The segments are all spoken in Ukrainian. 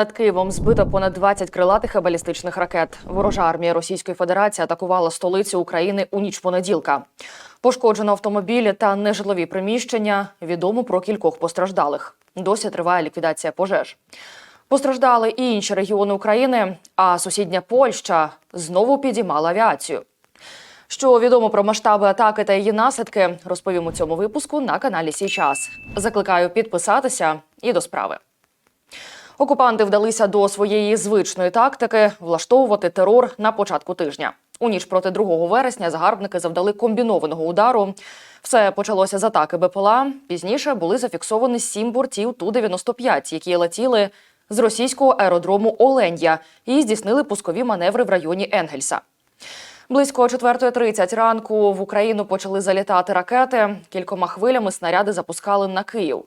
Над Києвом збито понад 20 крилатих і балістичних ракет. Ворожа армія Російської Федерації атакувала столицю України у ніч понеділка. Пошкоджено автомобілі та нежитлові приміщення. Відомо про кількох постраждалих. Досі триває ліквідація пожеж. Постраждали і інші регіони України, а сусідня Польща знову підіймала авіацію. Що відомо про масштаби атаки та її наслідки, розповім у цьому випуску на каналі Сій час. Закликаю підписатися і до справи. Окупанти вдалися до своєї звичної тактики влаштовувати терор на початку тижня. У ніч проти 2 вересня загарбники завдали комбінованого удару. Все почалося з атаки БПЛА. Пізніше були зафіксовані сім бортів Ту-95, які летіли з російського аеродрому Оленя і здійснили пускові маневри в районі Енгельса. Близько 4.30 ранку в Україну почали залітати ракети. Кількома хвилями снаряди запускали на Київ.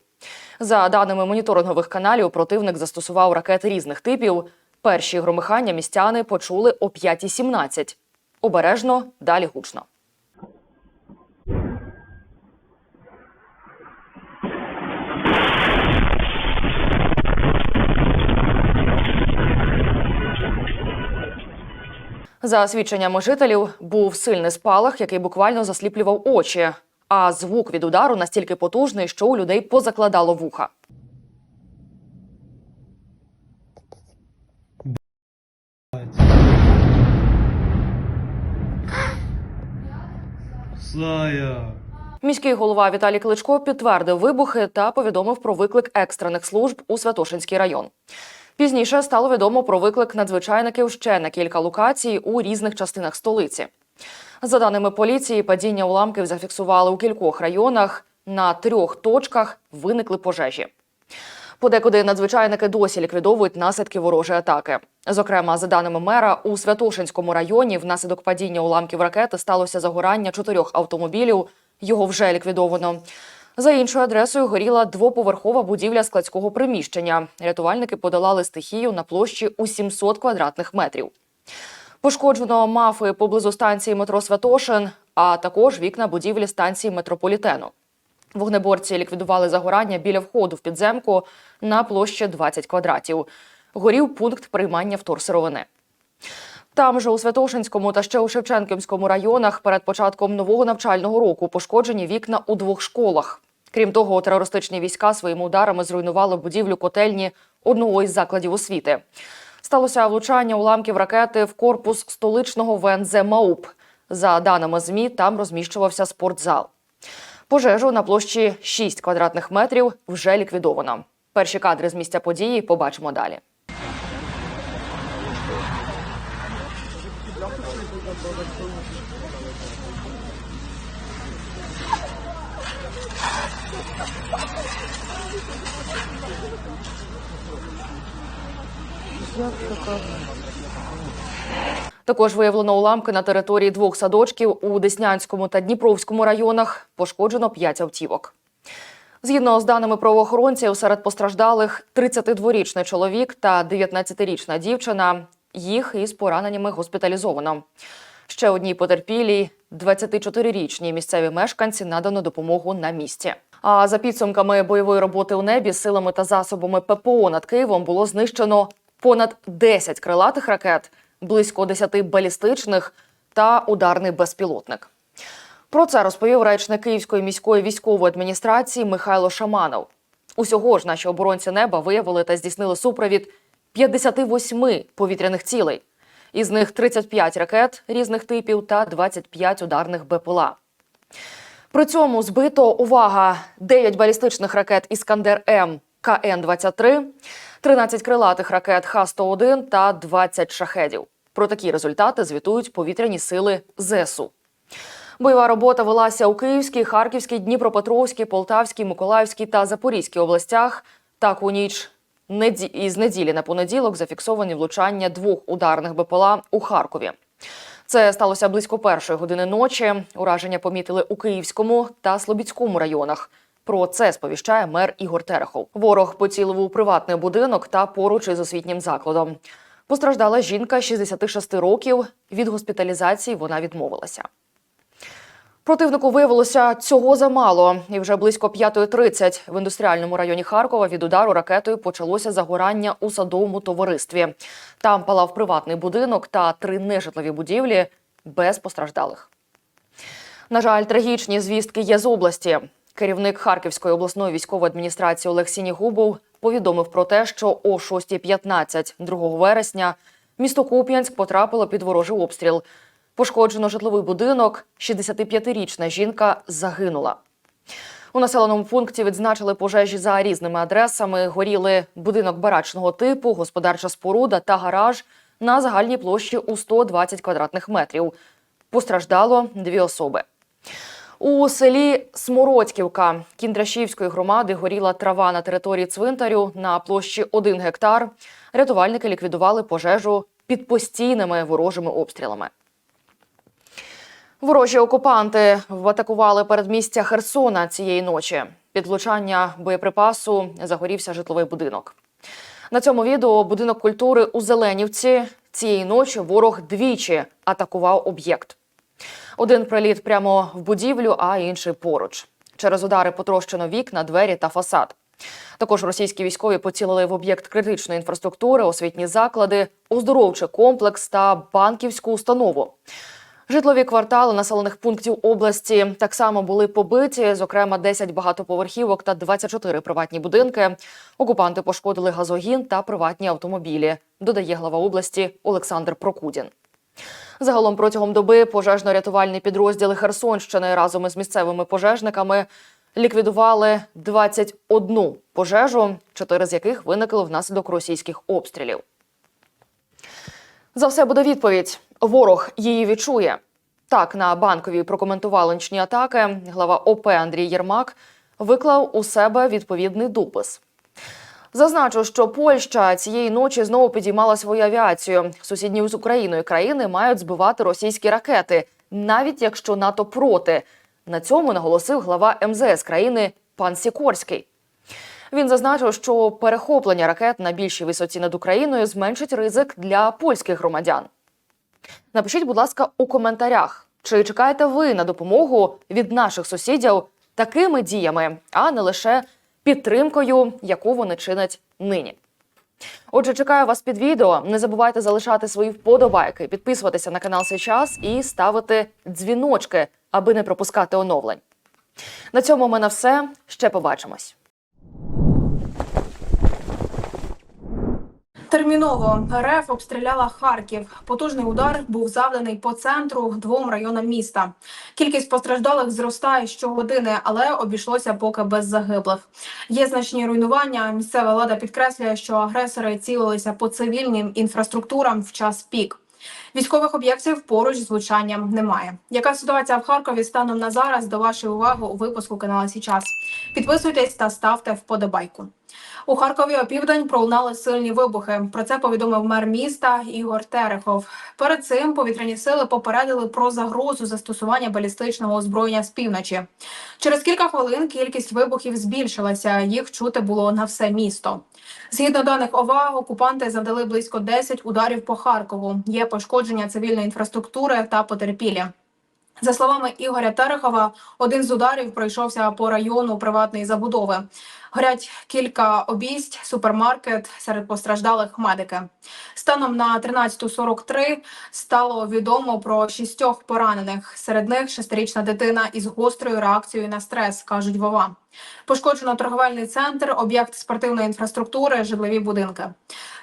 За даними моніторингових каналів, противник застосував ракети різних типів. Перші громихання містяни почули о 5.17. Обережно, далі гучно. За свідченнями жителів, був сильний спалах, який буквально засліплював очі. А звук від удару настільки потужний, що у людей позакладало вуха. Сая. Міський голова Віталій Кличко підтвердив вибухи та повідомив про виклик екстрених служб у Святошинський район. Пізніше стало відомо про виклик надзвичайників ще на кілька локацій у різних частинах столиці. За даними поліції, падіння уламків зафіксували у кількох районах. На трьох точках виникли пожежі. Подекуди надзвичайники досі ліквідовують наслідки ворожої атаки. Зокрема, за даними мера, у Святошинському районі внаслідок падіння уламків ракети сталося загорання чотирьох автомобілів. Його вже ліквідовано. За іншою адресою горіла двоповерхова будівля складського приміщення. Рятувальники подолали стихію на площі у 700 квадратних метрів. Пошкоджено мафи поблизу станції метро Святошин, а також вікна будівлі станції метрополітену. Вогнеборці ліквідували загорання біля входу в підземку на площі 20 квадратів. Горів пункт приймання вторсировини. Там же у Святошинському та ще у Шевченківському районах перед початком нового навчального року пошкоджені вікна у двох школах. Крім того, терористичні війська своїми ударами зруйнували будівлю котельні одного із закладів освіти. Сталося влучання уламків ракети в корпус столичного ВНЗ МАУП. За даними ЗМІ, там розміщувався спортзал. Пожежу на площі 6 квадратних метрів вже ліквідовано. Перші кадри з місця події побачимо далі. Також виявлено уламки на території двох садочків у Деснянському та Дніпровському районах. Пошкоджено 5 автівок. Згідно з даними правоохоронців, серед постраждалих 32-річний чоловік та 19-річна дівчина. Їх із пораненнями госпіталізовано. Ще одній потерпілій 24-річній місцеві мешканці надано допомогу на місці. А за підсумками бойової роботи у небі силами та засобами ППО над Києвом було знищено понад 10 крилатих ракет, близько 10 балістичних та ударний безпілотник. Про це розповів речник Київської міської військової адміністрації Михайло Шаманов. Усього ж наші оборонці неба виявили та здійснили супровід 58 повітряних цілей. Із них 35 ракет різних типів та 25 ударних БПЛА. При цьому збито увага 9 балістичних ракет Іскандер М КН-23, 13 крилатих ракет Х-101 та 20 шахедів. Про такі результати звітують повітряні сили ЗСУ. Бойова робота велася у Київській, Харківській, Дніпропетровській, Полтавській, Миколаївській та Запорізькій областях. Так у ніч із неділі на понеділок зафіксовані влучання двох ударних БПЛА у Харкові. Це сталося близько першої години ночі. Ураження помітили у Київському та Слобідському районах. Про це сповіщає мер Ігор Терехов. Ворог поцілив у приватний будинок та поруч із освітнім закладом. Постраждала жінка 66 років. Від госпіталізації вона відмовилася. Противнику виявилося цього замало, і вже близько 5.30 в індустріальному районі Харкова від удару ракетою почалося загорання у садовому товаристві. Там палав приватний будинок та три нежитлові будівлі без постраждалих. На жаль, трагічні звістки є з області. Керівник Харківської обласної військової адміністрації Олег Сінігубов повідомив про те, що о 6.15 2 вересня місто Куп'янськ потрапило під ворожий обстріл. Пошкоджено житловий будинок. 65-річна жінка загинула. У населеному пункті відзначили пожежі за різними адресами. Горіли будинок барачного типу, господарча споруда та гараж на загальній площі у 120 квадратних метрів. Постраждало дві особи. У селі Смородьківка Кіндрашівської громади горіла трава на території цвинтарю на площі 1 гектар. Рятувальники ліквідували пожежу під постійними ворожими обстрілами. Ворожі окупанти атакували передмістя Херсона цієї ночі. Під влучання боєприпасу загорівся житловий будинок. На цьому відео будинок культури у Зеленівці цієї ночі ворог двічі атакував об'єкт. Один приліт прямо в будівлю, а інший поруч. Через удари потрощено вікна, двері та фасад. Також російські військові поцілили в об'єкт критичної інфраструктури, освітні заклади, оздоровчий комплекс та банківську установу. Житлові квартали населених пунктів області так само були побиті, зокрема 10 багатоповерхівок та 24 приватні будинки. Окупанти пошкодили газогін та приватні автомобілі, додає глава області Олександр Прокудін. Загалом протягом доби пожежно-рятувальні підрозділи Херсонщини разом із місцевими пожежниками ліквідували 21 пожежу, чотири з яких виникли внаслідок російських обстрілів. За все буде відповідь. Ворог її відчує. Так на банковій прокоментували нічні атаки. Глава ОП Андрій Єрмак виклав у себе відповідний допис. Зазначу, що Польща цієї ночі знову підіймала свою авіацію. Сусідні з Україною країни мають збивати російські ракети, навіть якщо НАТО проти. На цьому наголосив глава МЗС країни пан Сікорський. Він зазначив, що перехоплення ракет на більшій висоті над Україною зменшить ризик для польських громадян. Напишіть, будь ласка, у коментарях, чи чекаєте ви на допомогу від наших сусідів такими діями, а не лише підтримкою, яку вони чинять нині. Отже, чекаю вас під відео. Не забувайте залишати свої вподобайки, підписуватися на канал «Свій час і ставити дзвіночки, аби не пропускати оновлень. На цьому в мене все. Ще побачимось. Терміново РФ обстріляла Харків. Потужний удар був завданий по центру двом районам міста. Кількість постраждалих зростає щогодини, але обійшлося поки без загиблих. Є значні руйнування. Місцева влада підкреслює, що агресори цілилися по цивільним інфраструктурам в час пік. Військових об'єктів поруч з влучанням немає. Яка ситуація в Харкові станом на зараз? До вашої уваги у випуску каналу Січас. Підписуйтесь та ставте вподобайку. У Харкові опівдень пролунали сильні вибухи. Про це повідомив мер міста Ігор Терехов. Перед цим повітряні сили попередили про загрозу застосування балістичного озброєння з півночі. Через кілька хвилин кількість вибухів збільшилася. Їх чути було на все місто. Згідно даних ОВА, окупанти завдали близько 10 ударів по Харкову. Є пошкодження цивільної інфраструктури та потерпілі. За словами Ігоря Терехова, один з ударів пройшовся по району приватної забудови. Горять кілька обійсть, супермаркет серед постраждалих медики. Станом на 13.43 стало відомо про шістьох поранених. Серед них шестирічна дитина із гострою реакцією на стрес, кажуть Вова. Пошкоджено торговельний центр, об'єкт спортивної інфраструктури, житлові будинки.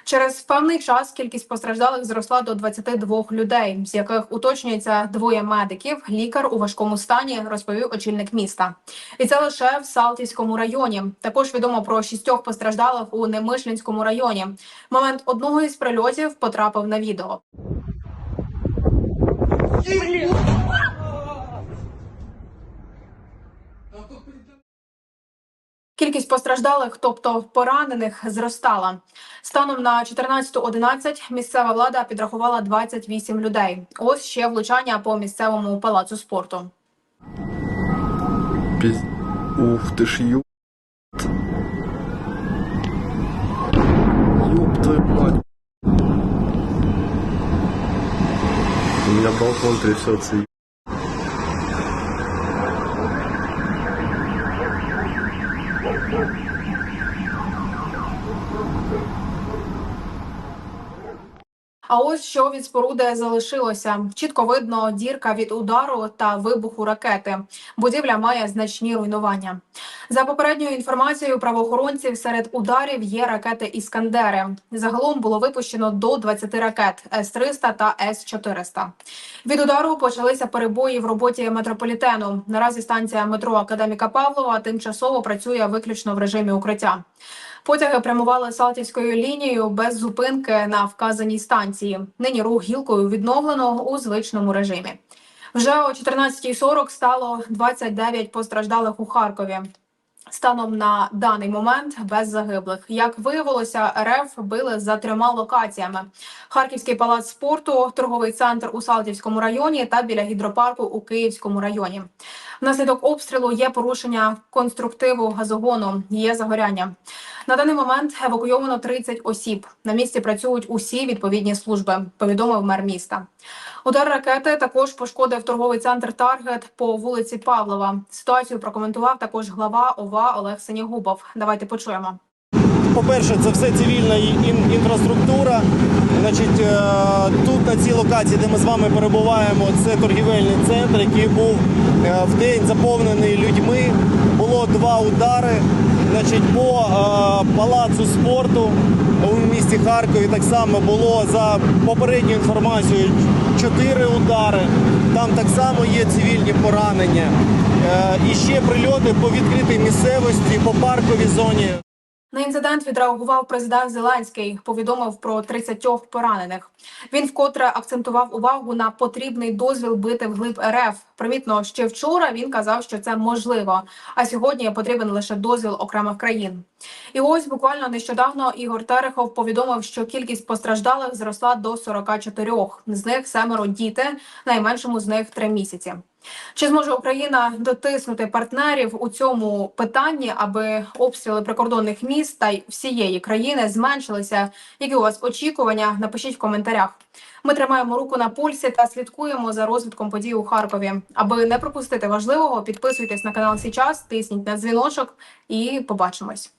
Через певний час кількість постраждалих зросла до 22 людей, з яких уточнюється двоє медиків. Лікар у важкому стані розповів очільник міста. І це лише в Салтівському районі. Також відомо про шістьох постраждалих у Немишлінському районі. Момент одного із прильотів потрапив на відео. Кількість постраждалих, тобто поранених, зростала. Станом на 14.11 місцева влада підрахувала 28 людей. Ось ще влучання по місцевому палацу спорту. Пиз... Ух ты ж ёб... Ёб твою мать. У меня балкон трясется. Thank you. А ось що від споруди залишилося. Чітко видно дірка від удару та вибуху ракети. Будівля має значні руйнування. За попередньою інформацією правоохоронців, серед ударів є ракети Іскандери. Загалом було випущено до 20 ракет С-300 та С-400. Від удару почалися перебої в роботі метрополітену. Наразі станція метро Академіка Павлова тимчасово працює виключно в режимі укриття. Потяги прямували Салтівською лінією без зупинки на вказаній станції. Нині рух гілкою відновлено у звичному режимі. Вже о 14.40 стало 29 постраждалих у Харкові. Станом на даний момент без загиблих. Як виявилося, РФ били за трьома локаціями: Харківський палац спорту, торговий центр у Салтівському районі та біля гідропарку у Київському районі. Внаслідок обстрілу є порушення конструктиву газогону, є загоряння. На даний момент евакуйовано 30 осіб. На місці працюють усі відповідні служби. Повідомив мер міста. Удар ракети також пошкодив торговий центр Таргет по вулиці Павлова. Ситуацію прокоментував також глава ОВА Олег Синягубов. Давайте почуємо. По-перше, це все цивільна інфраструктура. Значить, е, тут на цій локації, де ми з вами перебуваємо, це торгівельний центр, який був е, в день заповнений людьми. Було два удари. Значить, по е, палацу спорту у місті Харкові так само було за попередньою інформацією чотири удари. Там так само є цивільні поранення. Е, І ще прильоти по відкритій місцевості, по парковій зоні. На інцидент відреагував президент Зеленський. Повідомив про 30 поранених. Він вкотре акцентував увагу на потрібний дозвіл бити вглиб РФ. Примітно, ще вчора він казав, що це можливо. А сьогодні потрібен лише дозвіл окремих країн. І ось буквально нещодавно Ігор Терехов повідомив, що кількість постраждалих зросла до 44. З них семеро діти, найменшому з них три місяці. Чи зможе Україна дотиснути партнерів у цьому питанні, аби обстріли прикордонних міст та й всієї країни зменшилися? Які у вас очікування? Напишіть в коментарях. Ми тримаємо руку на пульсі та слідкуємо за розвитком подій у Харкові. Аби не пропустити важливого, підписуйтесь на канал Січас, тисніть на дзвіночок і побачимось.